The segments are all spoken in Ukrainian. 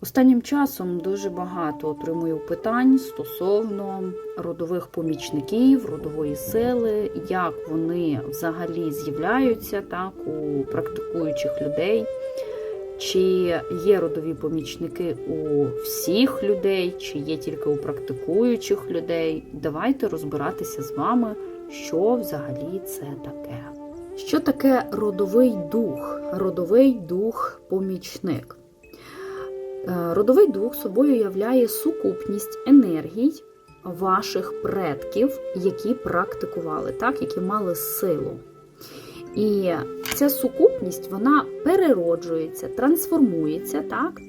Останнім часом дуже багато отримую питань стосовно родових помічників, родової сили, як вони взагалі з'являються так у практикуючих людей, чи є родові помічники у всіх людей, чи є тільки у практикуючих людей. Давайте розбиратися з вами, що взагалі це таке. Що таке родовий дух? Родовий дух помічник. Е, Родовий дух собою являє сукупність енергій ваших предків, які практикували, так, які мали силу. І ця сукупність вона перероджується, трансформується, так,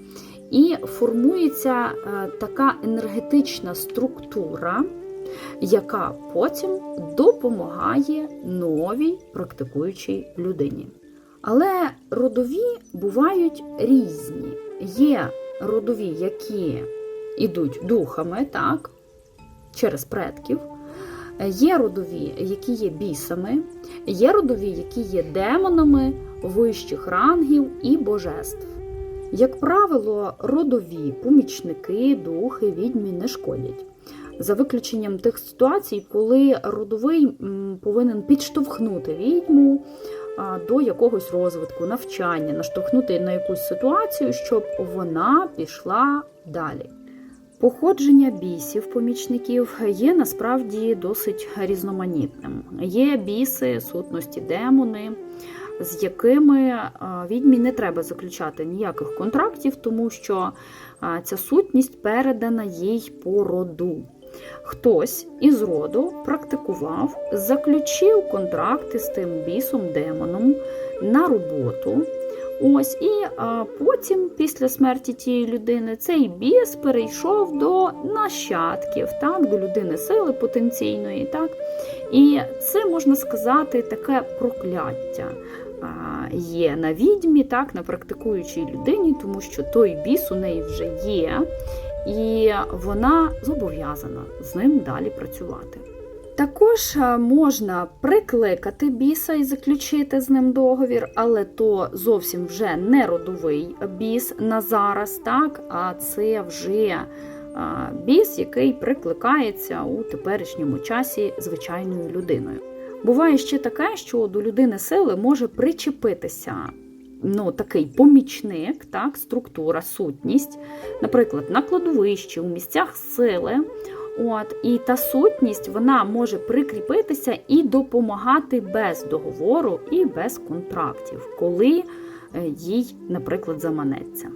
і формується е, така енергетична структура, яка потім допомагає новій практикуючій людині. Але родові бувають різні. Є родові, які йдуть духами, так, через предків. Є родові, які є бісами, є родові, які є демонами вищих рангів і божеств. Як правило, родові помічники, духи, відьмі не шкодять. За виключенням тих ситуацій, коли родовий повинен підштовхнути відьму до якогось розвитку, навчання, наштовхнути на якусь ситуацію, щоб вона пішла далі. Походження бісів помічників є насправді досить різноманітним. Є біси, сутності, демони, з якими відьмі не треба заключати ніяких контрактів, тому що ця сутність передана їй по роду. Хтось із роду практикував, заключив контракти з тим бісом, демоном на роботу. Ось, і а, потім, після смерті тієї людини, цей біс перейшов до нащадків, так, до людини сили потенційної. Так. І це можна сказати таке прокляття. а, Є на відьмі, так, на практикуючій людині, тому що той біс у неї вже є, і вона зобов'язана з ним далі працювати. Також е, можна прикликати біса і заключити з ним договір, але то зовсім вже не родовий біс на зараз, так, а це вже е, біс, який прикликається у теперішньому часі звичайною людиною. Буває ще таке, що до людини сили може причепитися ну, такий помічник, так, структура, сутність, наприклад, на кладовищі, у місцях сили. От, І та сутність вона може прикріпитися і допомагати без договору і без контрактів, коли е, їй, наприклад, заманеться.